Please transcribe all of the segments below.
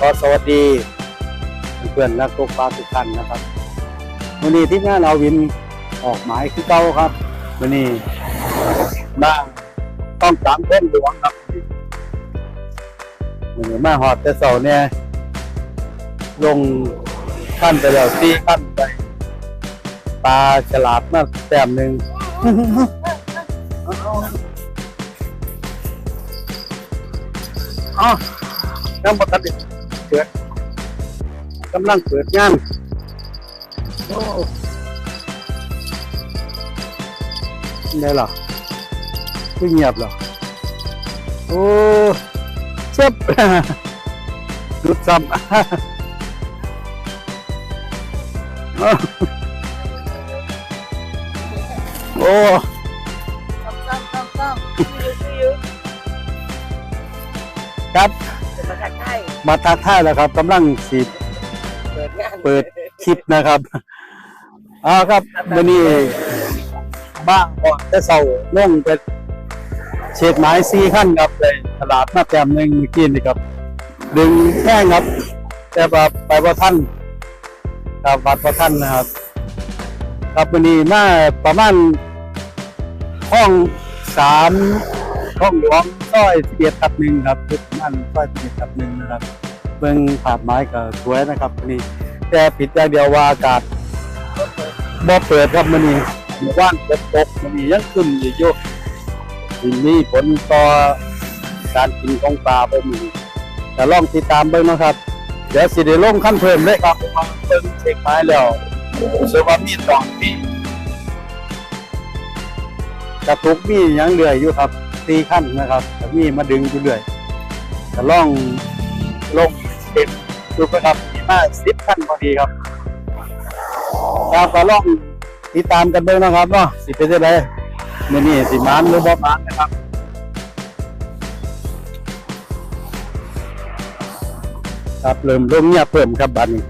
ขอสวัสดี เพื่อนนักตกปลาทุกท่านนะครับวันนี้ที่งานเอาวินออกหมายคือเก่าครับวันนี้มาต้องสามเส้นหลวงครับวันนี้มาหอดแต่เสาเนี่ยลงขั้นไปแล้วสี่ขั้นไปปลาฉลาดมากแต้มหนึ่งอ๋อน้ำปกติ เกิดกำลังเปิดงานโอ้ได้หรอคือเงียบเหรอโอ้เจ็บดุดซ้ำโอ้ซ้ำซ้ำซ้ำซ้ำยืดยืดครับจะมา ทายมาทักทายแล้วครับกำลังสีเปิดงานเปิดคลิปนะครับอ่าครับวันนี้บ้างก่อนจะเสาลงเป็นเช็ดไม้สี่ขั้นครับเลยตลาดมาแต้มหนึ่งเมื่อกี้นี่ครับ ดึงแห้งครับ แต่แบบไปว่าท่านครับวัดว่าท่านนะครับ ครับวันนี้มาประมาณห้องสามห้องหลวง ซอยสิบเอ็ดทับหนึ่งครับคือประมาณซอยสิบเอ็ดทับหนึ่งนะครับ เบิ่งภาพไม้ก็สวยนะครับวันนี้แต่ผิดอย่างเดียวว่าอากาศบ่เปิดครับมันนี้หมู่บ้านฝนตกมันนี้ยังขึ้นอยู่อยู่ทีนี้ผลต่อการกินของปลาไปมีแต่ลองติดตามเบิ่งนะครับ เดี๋ยวสิได้ลงขั้นเพิ่มเลยครับเพิ่งเช็คไม้แล้วรู้สึกว่ามีตอนมีกระตุกมียังเหลืออยู่ครับ ตีขั้นนะครับแต่มีมาดึงอยู่เรื่อยแต่องลงเต็มดูนะครับมีมาสิบขั้นพอดีครับครับก็ลองติดตามกันเบิ่งนะครับเนาะสิเป็นยังไงมื่อนี้สิมานหรือบ่มานนะครับครับเริ่มลมเงียบเพิ่มครับบัดนี้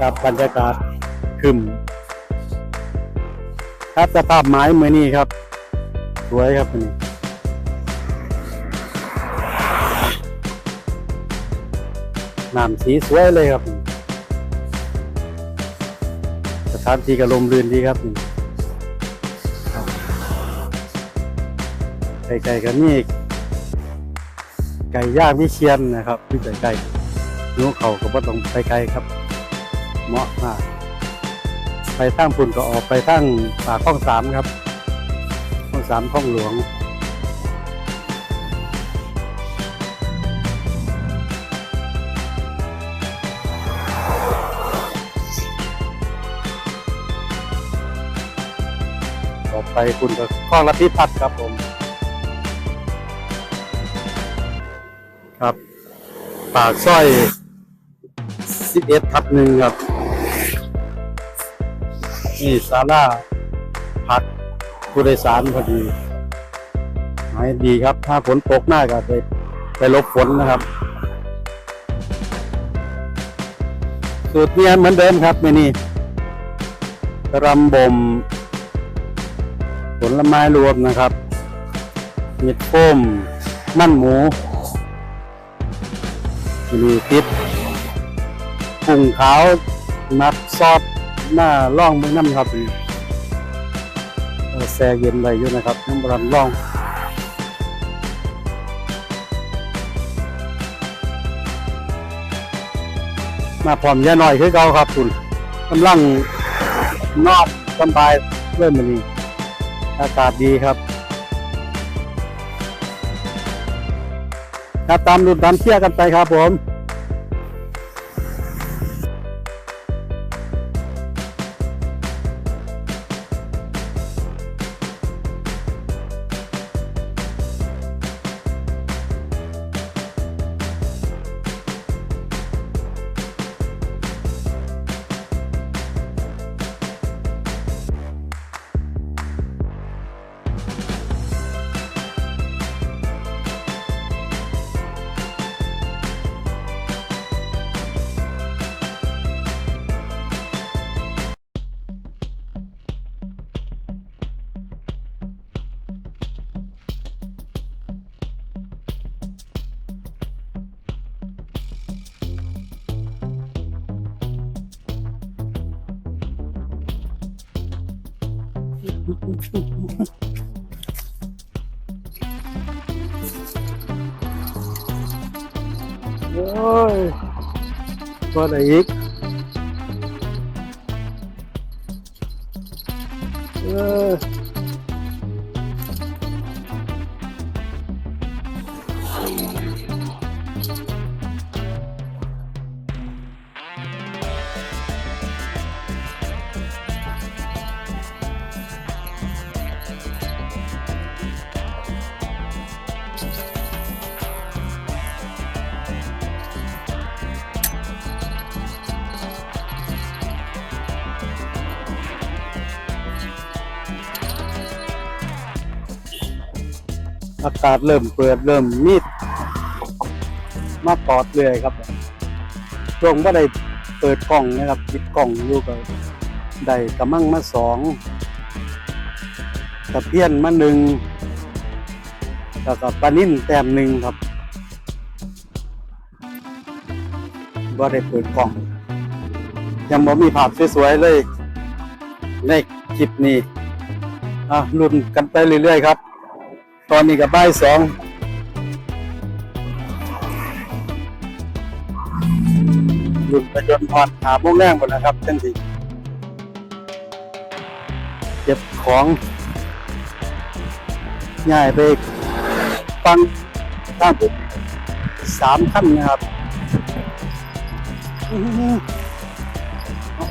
ครับบรรยากาศขึ้นครับสภาพไม้เมื่อนี้ครับ สวยครับนนี้น้ำสีสวยเลยครับ สถานที่ก็ลมรื่นดีครับนี่ไก่กันนี่ไก่ย่างวิเชียนนะครับที่ไก่ๆนู้เขาก็บ่ต้องไปไกลครับ เหมาะมาก ไปทั้งปุ่นก็ออกไปทั้งป่าข้องสามครับข้องสามข้องหลวงต่อไปคุณก็ข้องละพิพัฒครับผมครับปากสร้อย 11ทับหนึ่งครับ นี่ศาลาพักผู้โดยสารพอดีหายดีครับ ถ้าฝนตกหน้าก็ไปไปลบฝนนะครับ สูตรเนี้ยเหมือนเดิมครับเมนี่รำบ่มผลไม้รวมนะครับมีดโป้ม มันหมูมีติด กุ้งขาวนัดซอสหน้าล่องเมืองน้ำครับแช่เย็นไว้อยู่นะครับน้ำรันล่องมาพร้อมยาหน่อยคือเก่าครับคุณกำลังนอนสบายเริ่มมันนี้อากาศดีครับครับตามดูตามเชี่ยกันไปครับผม โอ้ยก็ไอากาศเริ่มเปิดเริ่มมีดมาปอดเลยครับช่วงว่าได้เปิดกล่องนะครับปิดกล่องอยู่กับได้กระมังมาสองตะเพียนมาหนึ่งแล้วก็ปลานิ่นแต้มหนึ่งครับว่าได้เปิดกล่อง ยังบ่มีภาพสวยๆเลย ในคลิปนี้อะลุ้นกันไปเรื่อยๆครับ ตอนนี้กับบ่ายสองลุ้นไปจนพอดหาโมงแรงหมดนะครับจังสิเก็บของง่ายไปฟังตั้งผมสามขั้นนะครับอื้อหือเอา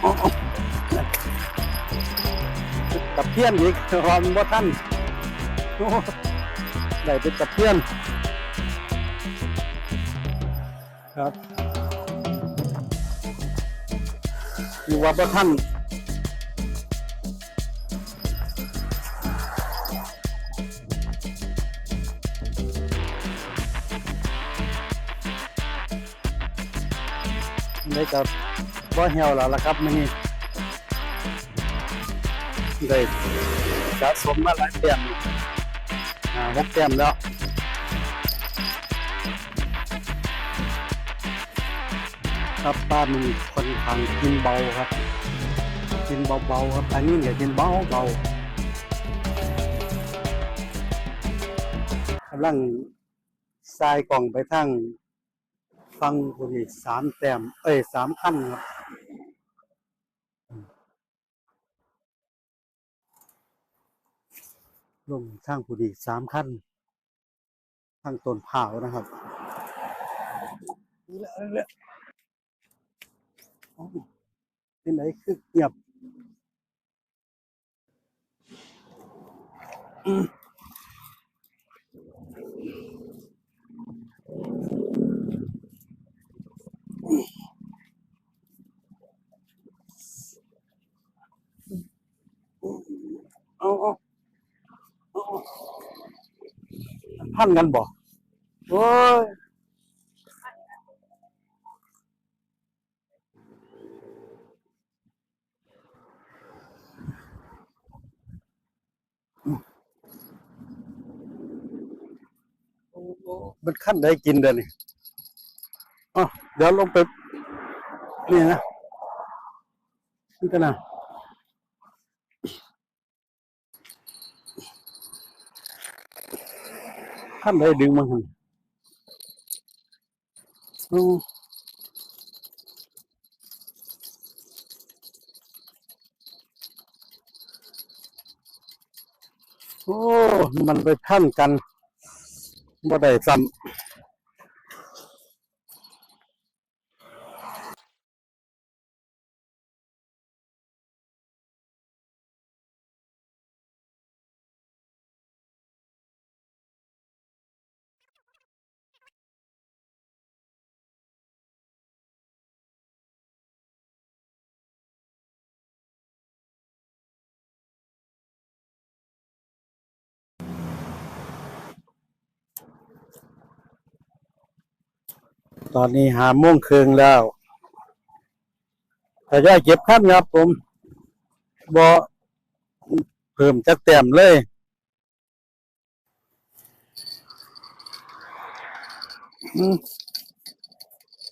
เอาเอา กับเพี้ยนอีกรอมบ่ท่านโอ้ได้เป็นกับเพี้ยนครับอยู่ว่าบ่ท่านได้กับบ่เหี่ยวแล้วล่ะครับมื้อนี้ ได้สะสมมาหลายแต้มอาหกแต้มแล้วครับป้ามันค่อนข้างกินเบาครับ กินเบาๆครับอันนี้เนี่ยกินเบาเบากำลังทรายกล่องไปทางฟังคนอีกสามแต้มเอ้ยสามขั้นครับ ลงทางผู้ดีสามขั้นทางต้นเผานะครับนี่แหละนี่ไหนคือเงียบเอาเอ พันกันบ่โอ้ยมันขั้นได้กินเดี๋ยวนี้อ๋อเดี๋ยวลงไปนี่นะนี่กันนะขั้นได้ดึงมาหันโอ้ มันไปท่านกันบ่ได้ซ้ำ ตอนนี้หาโม่วงครึ่งแล้วแต่ย่าเก็บขั้นครับผมบ่เพิ่มจักแต้มเลย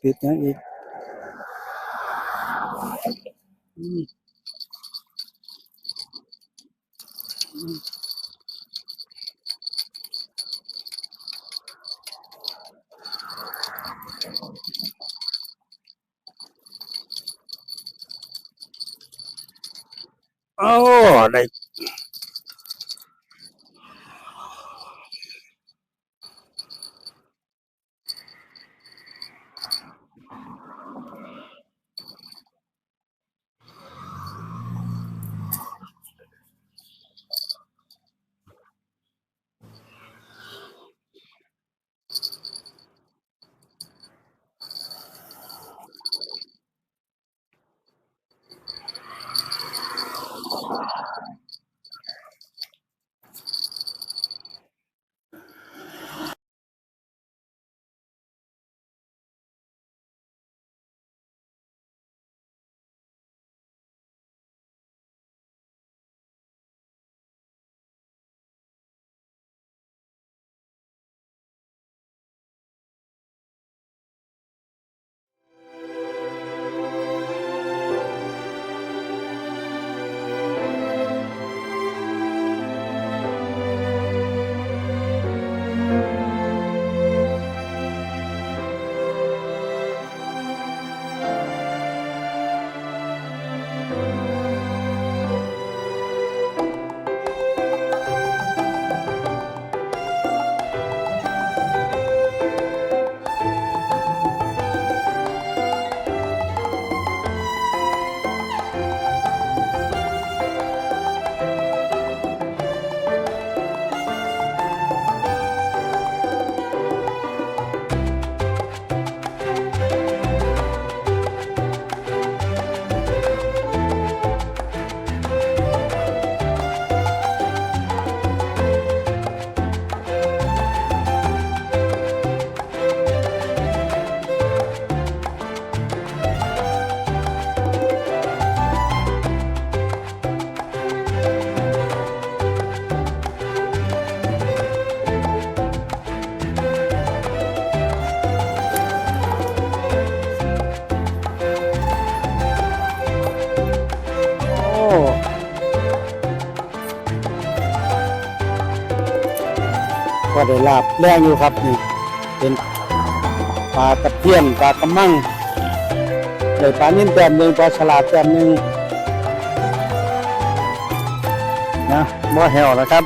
ปิดยังอีก ก็ได้ลาบแรงอยู่ครับนี่เป็นปลาตะเพียนปลากระมังเลยปลานิ่นแต้มหนึ่งปลาฉลาดแต้มหนึ่งนะบ่แหวนะครับ